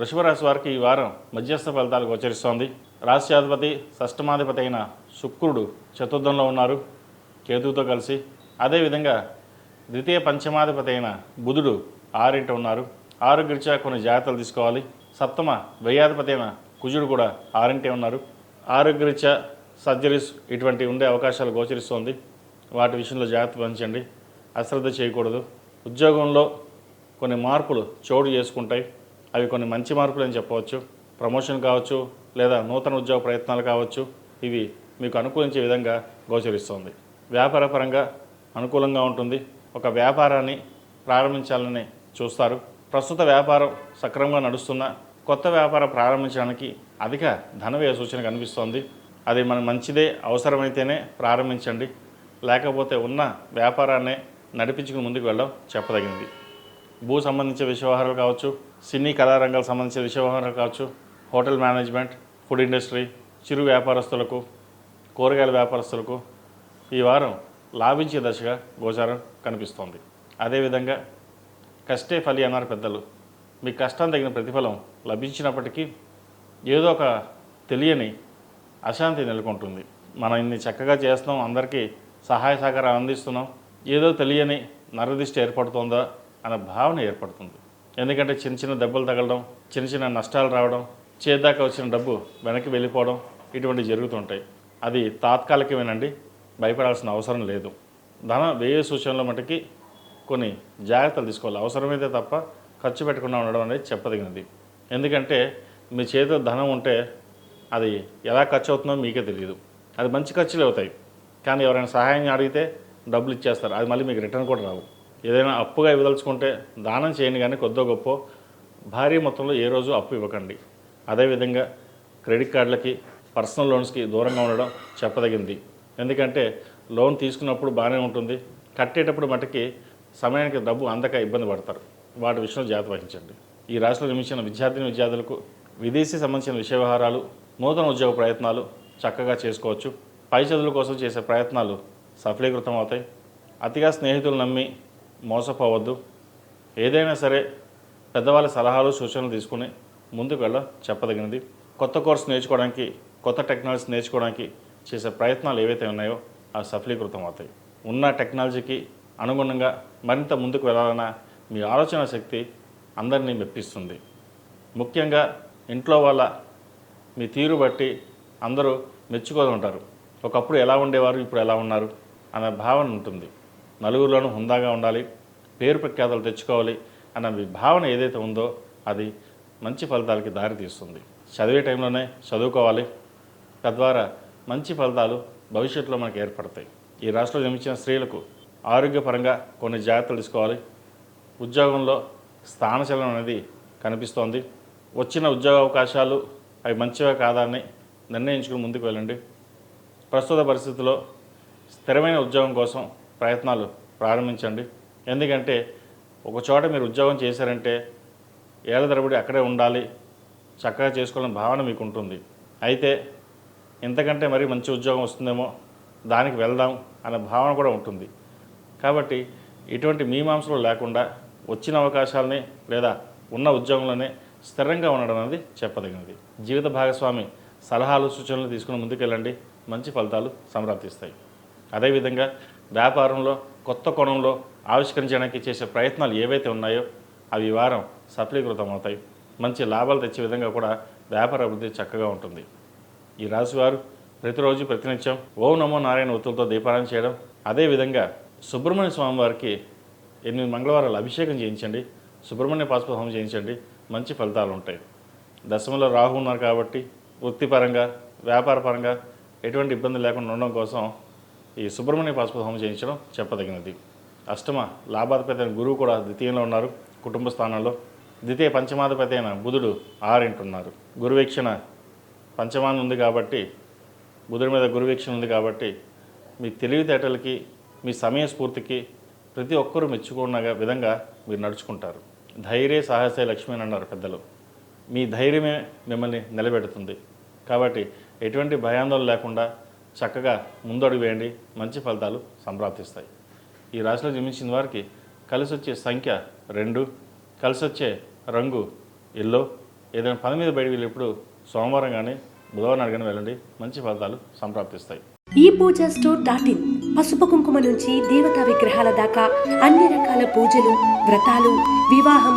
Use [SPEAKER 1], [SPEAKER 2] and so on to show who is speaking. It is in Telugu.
[SPEAKER 1] వృషభరాశి వారికి ఈ వారం మధ్యస్థ ఫలితాలు గోచరిస్తోంది. రాష్ట్రాధిపతి షష్టమాధిపతి అయిన శుక్రుడు చతుర్థంలో ఉన్నారు కేతువుతో కలిసి. అదేవిధంగా ద్వితీయ పంచమాధిపతి అయిన బుధుడు ఆరింట ఉన్నారు. ఆరోగ్యరీత్యా కొన్ని జాగ్రత్తలు తీసుకోవాలి. సప్తమ వ్యయాధిపతి అయిన కుజుడు కూడా ఆరింటే ఉన్నారు. ఆరోగ్యరీత్యా సర్జరీస్ ఇటువంటి ఉండే అవకాశాలు గోచరిస్తోంది. వాటి విషయంలో జాగ్రత్త వహించండి. అశ్రద్ధ చేయకూడదు. ఉద్యోగంలో కొన్ని మార్పులు చోటు చేసుకుంటాయి. అవి కొన్ని మంచి మార్పులు అని చెప్పవచ్చు. ప్రమోషన్ కావచ్చు లేదా నూతన ఉద్యోగ ప్రయత్నాలు కావచ్చు. ఇవి మీకు అనుకూలించే విధంగా గోచరిస్తుంది. వ్యాపారపరంగా అనుకూలంగా ఉంటుంది. ఒక వ్యాపారాన్ని ప్రారంభించాలని చూస్తారు. ప్రస్తుత వ్యాపారం సక్రమంగా నడుస్తున్న కొత్త వ్యాపారం ప్రారంభించడానికి అధిక ధన వ్యయ సూచన కనిపిస్తోంది. అది మన మంచిదే అవసరమైతేనే ప్రారంభించండి. లేకపోతే ఉన్న వ్యాపారాన్నే నడిపించుకుని ముందుకు వెళ్ళడం చెప్పదగినది భూ సంబంధించిన విషయవహారాలు కావచ్చు సినీ కళారంగాలకు సంబంధించిన విషయవహారాలు కావచ్చు హోటల్ మేనేజ్మెంట్ ఫుడ్ ఇండస్ట్రీ చిరు వ్యాపారస్తులకు కూరగాయల వ్యాపారస్తులకు ఈ వారం లాభించే దశగా గోచారం కనిపిస్తోంది. అదేవిధంగా కష్టే ఫలి అన్నారు పెద్దలు మీ కష్టం తగిన ప్రతిఫలం లభించినప్పటికీ ఏదో ఒక తెలియని అశాంతి నెలకొంటుంది. మనం ఇన్ని చక్కగా చేస్తున్నాం అందరికీ సహాయ సహకారం అందిస్తున్నాం ఏదో తెలియని నరదిష్టి ఏర్పడుతుందా అన్న భావన ఏర్పడుతుంది. ఎందుకంటే చిన్న చిన్న దెబ్బలు తగలడం చిన్న చిన్న నష్టాలు రావడం చేద్దాకా వచ్చిన డబ్బు వెనక్కి వెళ్ళిపోవడం ఇటువంటి జరుగుతుంటాయి. అది తాత్కాలికమేనండి భయపడాల్సిన అవసరం లేదు. ధన వ్యయ సూచనల మటుకి కొన్ని జాగ్రత్తలు తీసుకోవాలి. అవసరమైతే తప్ప ఖర్చు పెట్టకుండా ఉండడం అనేది చెప్పదగినది. ఎందుకంటే మీ చేతిలో ధనం ఉంటే అది ఎలా ఖర్చు అవుతుందో మీకే తెలియదు అది మంచి ఖర్చులు అవుతాయి. కానీ ఎవరైనా సహాయం అడిగితే డబ్బులు ఇచ్చేస్తారు. అది మళ్ళీ మీకు రిటర్న్ కూడా రావు. ఏదైనా అప్పుగా ఇవ్వదలుచుకుంటే దానం చేయండి కానీ కొద్దో గొప్ప. భారీ మొత్తంలో ఏ రోజు అప్పు ఇవ్వకండి. అదేవిధంగా క్రెడిట్ కార్డులకి పర్సనల్ లోన్స్కి దూరంగా ఉండడం చెప్పదగింది. ఎందుకంటే లోన్ తీసుకున్నప్పుడు బాగానే ఉంటుంది. కట్టేటప్పుడు మటుకి సమయానికి డబ్బు అందక ఇబ్బంది పడతారు. వాటి విషయంలో జాగ్రత్త వహించండి. ఈ రాష్ట్రంలో నిర్మించిన విద్యార్థిని విద్యార్థులకు విదేశీ సంబంధించిన విషయ వ్యవహారాలు నూతన ఉద్యోగ ప్రయత్నాలు చక్కగా చేసుకోవచ్చు. పై చదువుల కోసం చేసే ప్రయత్నాలు సఫలీకృతం అవుతాయి. అతిగా స్నేహితులు నమ్మి మోసపోవద్దు. ఏదైనా సరే పెద్దవాళ్ళ సలహాలు సూచనలు తీసుకుని ముందుకు వెళ్ళ చెప్పదగినది. కొత్త కోర్స్ నేర్చుకోవడానికి కొత్త టెక్నాలజీ నేర్చుకోవడానికి చేసే ప్రయత్నాలు ఏవైతే ఉన్నాయో అవి సఫలీకృతం అవుతాయి. ఉన్న టెక్నాలజీకి అనుగుణంగా మరింత ముందుకు వెళ్ళాలన్న మీ ఆలోచన శక్తి అందరినీ మెప్పిస్తుంది. ముఖ్యంగా ఇంట్లో వాళ్ళ మీ తీరు బట్టి అందరూ మెచ్చుకొని ఉంటారు. ఒకప్పుడు ఎలా ఉండేవారు ఇప్పుడు ఎలా ఉన్నారు అనే భావన ఉంటుంది. నలుగురిలోనూ హుందాగా ఉండాలి పేరు ప్రఖ్యాతలు తెచ్చుకోవాలి అన్న మీ భావన ఏదైతే ఉందో అది మంచి ఫలితాలకి దారి తీస్తుంది. చదివే టైంలోనే చదువుకోవాలి. తద్వారా మంచి ఫలితాలు భవిష్యత్తులో మనకు ఏర్పడతాయి. ఈ రాష్ట్రంలో జన్మించిన స్త్రీలకు ఆరోగ్యపరంగా కొన్ని జాగ్రత్తలు తీసుకోవాలి. ఉద్యోగంలో స్థానచలనం అనేది కనిపిస్తోంది. వచ్చిన ఉద్యోగ అవకాశాలు అవి మంచివే కాదా అని నిర్ణయించుకుని ముందుకు వెళ్ళండి. ప్రస్తుత పరిస్థితుల్లో స్థిరమైన ఉద్యోగం కోసం ప్రయత్నాలు ప్రారంభించండి. ఎందుకంటే ఒక చోట మీరు ఉద్యోగం చేశారంటే ఏళ్ళ తరబడి అక్కడే ఉండాలి చక్కగా చేసుకోవాలని భావన మీకు ఉంటుంది అయితే ఇంతకంటే మరి మంచి ఉద్యోగం వస్తుందేమో దానికి వెళ్దాం అనే భావన కూడా ఉంటుంది. కాబట్టి ఇటువంటి మీమాంసలు లేకుండా వచ్చిన అవకాశాలని లేదా ఉన్న ఉద్యోగంలోనే స్థిరంగా ఉండడం అనేది చెప్పదగినది. జీవిత భాగస్వామి సలహాలు సూచనలు తీసుకుని ముందుకెళ్ళండి. మంచి ఫలితాలు సంప్రాప్తిస్తాయి అదేవిధంగా వ్యాపారంలో కొత్త కోణంలో ఆవిష్కరించడానికి చేసే ప్రయత్నాలు ఏవైతే ఉన్నాయో అవి ఈ వారం సఫలీకృతమవుతాయి. మంచి లాభాలు తెచ్చే విధంగా కూడా వ్యాపార అభివృద్ధి చక్కగా ఉంటుంది. ఈ రాశివారు ప్రతిరోజు ప్రతినిత్యం ఓం నమో నారాయణ ఒత్తులతో దీపారాయణ చేయడం అదేవిధంగా సుబ్రహ్మణ్య స్వామి వారికి ఎనిమిది మంగళవారాలు అభిషేకం చేయించండి సుబ్రహ్మణ్య పాశుపత హోమం చేయించండి మంచి ఫలితాలు ఉంటాయి. దశమంలో రాహు ఉన్నారు కాబట్టి వృత్తిపరంగా వ్యాపారపరంగా ఎటువంటి ఇబ్బంది లేకుండా ఉండడం కోసం ఈ సుబ్రహ్మణ్య పాశుపత హోమం చేయించడం చెప్పదగినది. అష్టమ లాభాధిపతి అయిన గురువు కూడా ద్వితీయంలో ఉన్నారు. కుటుంబ స్థానంలో ద్వితీయ పంచమాధిపతి అయిన బుధుడు ఆరింటున్నారు గురువీక్షణ పంచమాన్ ఉంది కాబట్టి బుధుడి మీద గురువీక్షణ ఉంది కాబట్టి మీ తెలివితేటలకి మీ సమయ స్ఫూర్తికి ప్రతి ఒక్కరూ మెచ్చుకున్న విధంగా మీరు నడుచుకుంటారు. ధైర్య సాహసే లక్ష్మి అని అన్నారు పెద్దలు. మీ ధైర్యమే మిమ్మల్ని నిలబెడుతుంది. కాబట్టి ఎటువంటి భయాందోళన లేకుండా చక్కగా ముందడుగు వేయండి. మంచి ఫలితాలు సంప్రాప్తిస్తాయి. ఈ రాశిలో జన్మించిన వారికి కలిసి వచ్చే సంఖ్య రెండు కలిసి వచ్చే రంగు ఎల్లో. ఏదైనా పని మీద బయటికి వెళ్ళినప్పుడు సోమవారం కానీ బుధవారం నాడు కానీ వెళ్ళండి. మంచి ఫలితాలు సంప్రాప్తిస్తాయి.
[SPEAKER 2] ఈ పూజ స్టోర్ డాట్ ఇన్ పసుపు కుంకుమ నుంచి దేవతా విగ్రహాల దాకా అన్ని రకాల పూజలు వ్రతాలు వివాహం